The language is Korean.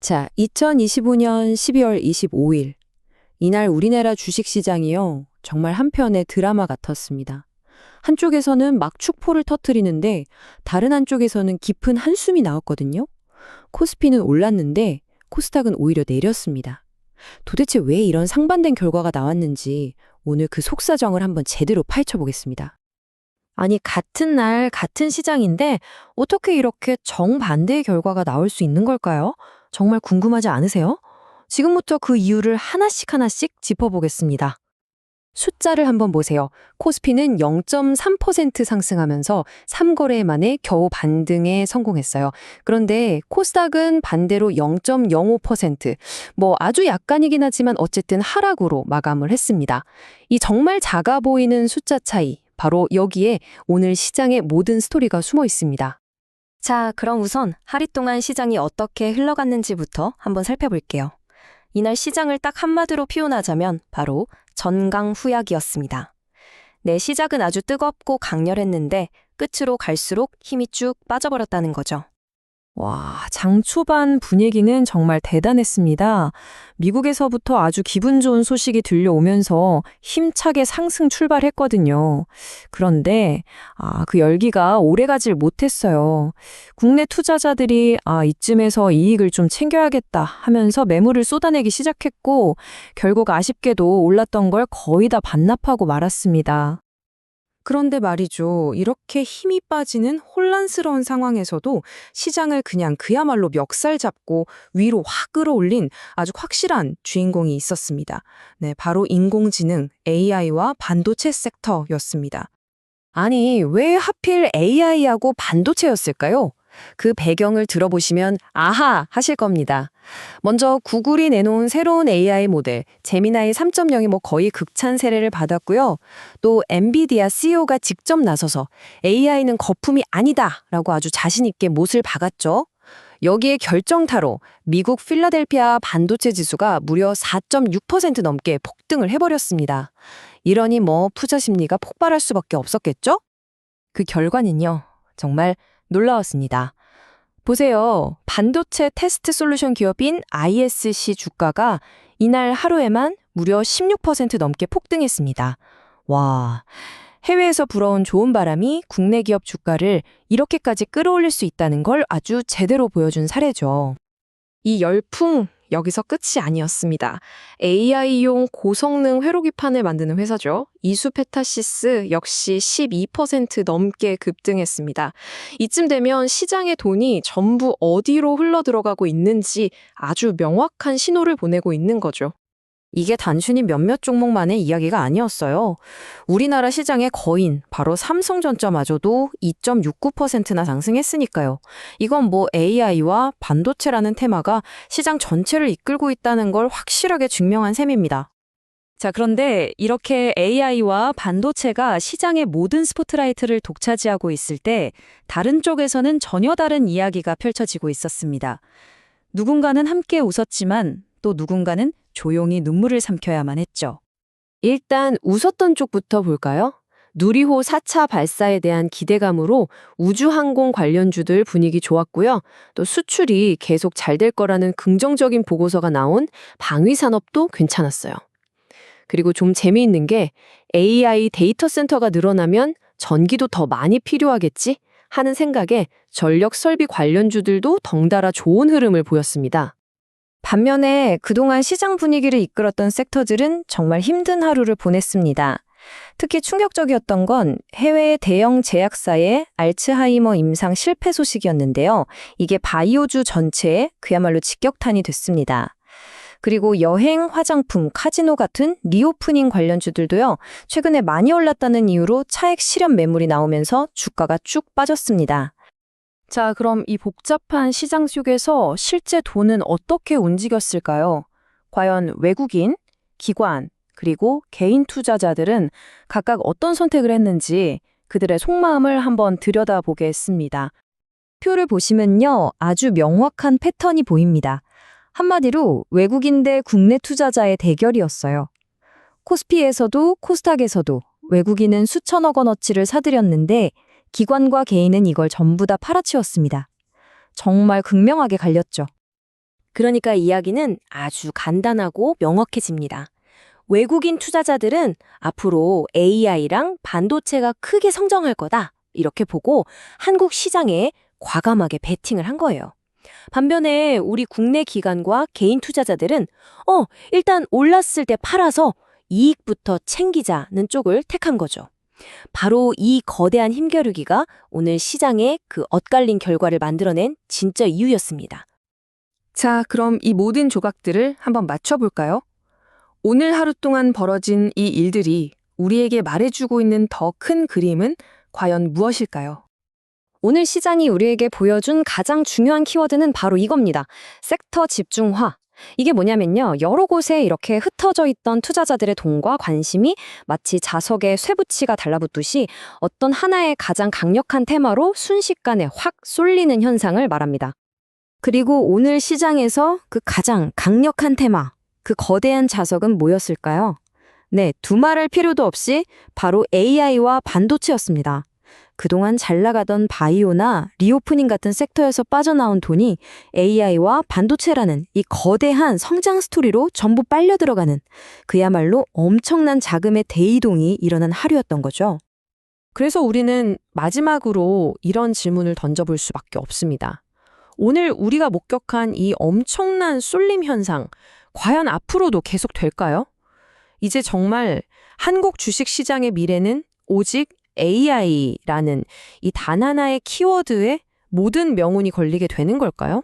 자, 2025년 12월 25일. 이날 우리나라 주식시장이요. 정말 한편의 드라마 같았습니다. 한쪽에서는 막 축포를 터뜨리는데 다른 한쪽에서는 깊은 한숨이 나왔거든요. 코스피는 올랐는데 코스닥은 오히려 내렸습니다. 도대체 왜 이런 상반된 결과가 나왔는지 오늘 그 속사정을 한번 제대로 파헤쳐 보겠습니다. 아니, 같은 날, 같은 시장인데 어떻게 이렇게 정반대의 결과가 나올 수 있는 걸까요? 정말 궁금하지 않으세요? 지금부터 그 이유를 하나씩 하나씩 짚어보겠습니다. 숫자를 한번 보세요. 코스피는 0.3% 상승하면서 3거래 만에 겨우 반등에 성공했어요. 그런데 코스닥은 반대로 0.05%, 뭐 아주 약간이긴 하지만 어쨌든 하락으로 마감을 했습니다. 이 정말 작아 보이는 숫자 차이, 바로 여기에 오늘 시장의 모든 스토리가 숨어 있습니다. 자, 그럼 우선 하루 동안 시장이 어떻게 흘러갔는지부터 한번 살펴볼게요. 이날 시장을 딱 한마디로 표현하자면 바로 전강후약이었습니다. 네, 시작은 아주 뜨겁고 강렬했는데 끝으로 갈수록 힘이 쭉 빠져버렸다는 거죠. 와, 장 초반 분위기는 정말 대단했습니다. 미국에서부터 아주 기분 좋은 소식이 들려오면서 힘차게 상승 출발했거든요. 그런데, 아, 그 열기가 오래 가질 못했어요. 국내 투자자들이, 아, 이쯤에서 이익을 좀 챙겨야겠다 하면서 매물을 쏟아내기 시작했고, 결국 아쉽게도 올랐던 걸 거의 다 반납하고 말았습니다. 그런데 말이죠. 이렇게 힘이 빠지는 혼란스러운 상황에서도 시장을 그냥 그야말로 멱살 잡고 위로 확 끌어올린 아주 확실한 주인공이 있었습니다. 네, 바로 인공지능, AI와 반도체 섹터였습니다. 아니, 왜 하필 AI하고 반도체였을까요? 그 배경을 들어보시면 아하 하실 겁니다. 먼저 구글이 내놓은 새로운 AI 모델 제미나이 3.0이 뭐 거의 극찬 세례를 받았고요. 또 엔비디아 CEO가 직접 나서서 AI는 거품이 아니다라고 아주 자신 있게 못을 박았죠. 여기에 결정타로 미국 필라델피아 반도체 지수가 무려 4.6% 넘게 폭등을 해버렸습니다. 이러니 뭐 투자 심리가 폭발할 수밖에 없었겠죠? 그 결과는요. 정말 놀라웠습니다. 보세요. 반도체 테스트 솔루션 기업인 ISC 주가가 이날 하루에만 무려 16% 넘게 폭등했습니다. 와. 해외에서 불어온 좋은 바람이 국내 기업 주가를 이렇게까지 끌어올릴 수 있다는 걸 아주 제대로 보여준 사례죠. 이 열풍 여기서 끝이 아니었습니다. AI용 고성능 회로기판을 만드는 회사죠. 이수페타시스 역시 12% 넘게 급등했습니다. 이쯤 되면 시장의 돈이 전부 어디로 흘러들어가고 있는지 아주 명확한 신호를 보내고 있는 거죠. 이게 단순히 몇몇 종목만의 이야기가 아니었어요. 우리나라 시장의 거인, 바로 삼성전자마저도 2.69%나 상승했으니까요. 이건 뭐 AI와 반도체라는 테마가 시장 전체를 이끌고 있다는 걸 확실하게 증명한 셈입니다. 자, 그런데 이렇게 AI와 반도체가 시장의 모든 스포트라이트를 독차지하고 있을 때 다른 쪽에서는 전혀 다른 이야기가 펼쳐지고 있었습니다. 누군가는 함께 웃었지만 또 누군가는 조용히 눈물을 삼켜야만 했죠. 일단 웃었던 쪽부터 볼까요? 누리호 4차 발사에 대한 기대감으로 우주항공 관련주들 분위기 좋았고요. 또 수출이 계속 잘 될 거라는 긍정적인 보고서가 나온 방위산업도 괜찮았어요. 그리고 좀 재미있는 게 AI 데이터 센터가 늘어나면 전기도 더 많이 필요하겠지 하는 생각에 전력 설비 관련주들도 덩달아 좋은 흐름을 보였습니다. 반면에 그동안 시장 분위기를 이끌었던 섹터들은 정말 힘든 하루를 보냈습니다. 특히 충격적이었던 건 해외 대형 제약사의 알츠하이머 임상 실패 소식이었는데요. 이게 바이오주 전체에 그야말로 직격탄이 됐습니다. 그리고 여행, 화장품, 카지노 같은 리오프닝 관련주들도요. 최근에 많이 올랐다는 이유로 차액 실현 매물이 나오면서 주가가 쭉 빠졌습니다. 자, 그럼 이 복잡한 시장 속에서 실제 돈은 어떻게 움직였을까요? 과연 외국인, 기관, 그리고 개인 투자자들은 각각 어떤 선택을 했는지 그들의 속마음을 한번 들여다보겠습니다. 표를 보시면요. 아주 명확한 패턴이 보입니다. 한마디로 외국인 대 국내 투자자의 대결이었어요. 코스피에서도 코스닥에서도 외국인은 수천억 원어치를 사들였는데 기관과 개인은 이걸 전부 다 팔아치웠습니다. 정말 극명하게 갈렸죠. 그러니까 이야기는 아주 간단하고 명확해집니다. 외국인 투자자들은 앞으로 AI랑 반도체가 크게 성장할 거다. 이렇게 보고 한국 시장에 과감하게 베팅을 한 거예요. 반면에 우리 국내 기관과 개인 투자자들은 어, 일단 올랐을 때 팔아서 이익부터 챙기자는 쪽을 택한 거죠. 바로 이 거대한 힘겨루기가 오늘 시장에 그 엇갈린 결과를 만들어낸 진짜 이유였습니다. 자, 그럼 이 모든 조각들을 한번 맞춰볼까요? 오늘 하루 동안 벌어진 이 일들이 우리에게 말해주고 있는 더 큰 그림은 과연 무엇일까요? 오늘 시장이 우리에게 보여준 가장 중요한 키워드는 바로 이겁니다. 섹터 집중화. 이게 뭐냐면요. 여러 곳에 이렇게 흩어져 있던 투자자들의 돈과 관심이 마치 자석에 쇠붙이가 달라붙듯이 어떤 하나의 가장 강력한 테마로 순식간에 확 쏠리는 현상을 말합니다. 그리고 오늘 시장에서 그 가장 강력한 테마, 그 거대한 자석은 뭐였을까요? 네, 두말할 필요도 없이 바로 AI와 반도체였습니다. 그동안 잘 나가던 바이오나 리오프닝 같은 섹터에서 빠져나온 돈이 AI와 반도체라는 이 거대한 성장 스토리로 전부 빨려 들어가는 그야말로 엄청난 자금의 대이동이 일어난 하루였던 거죠. 그래서 우리는 마지막으로 이런 질문을 던져볼 수밖에 없습니다. 오늘 우리가 목격한 이 엄청난 쏠림 현상, 과연 앞으로도 계속 될까요? 이제 정말 한국 주식 시장의 미래는 오직 AI라는 이 단 하나의 키워드에 모든 명운이 걸리게 되는 걸까요?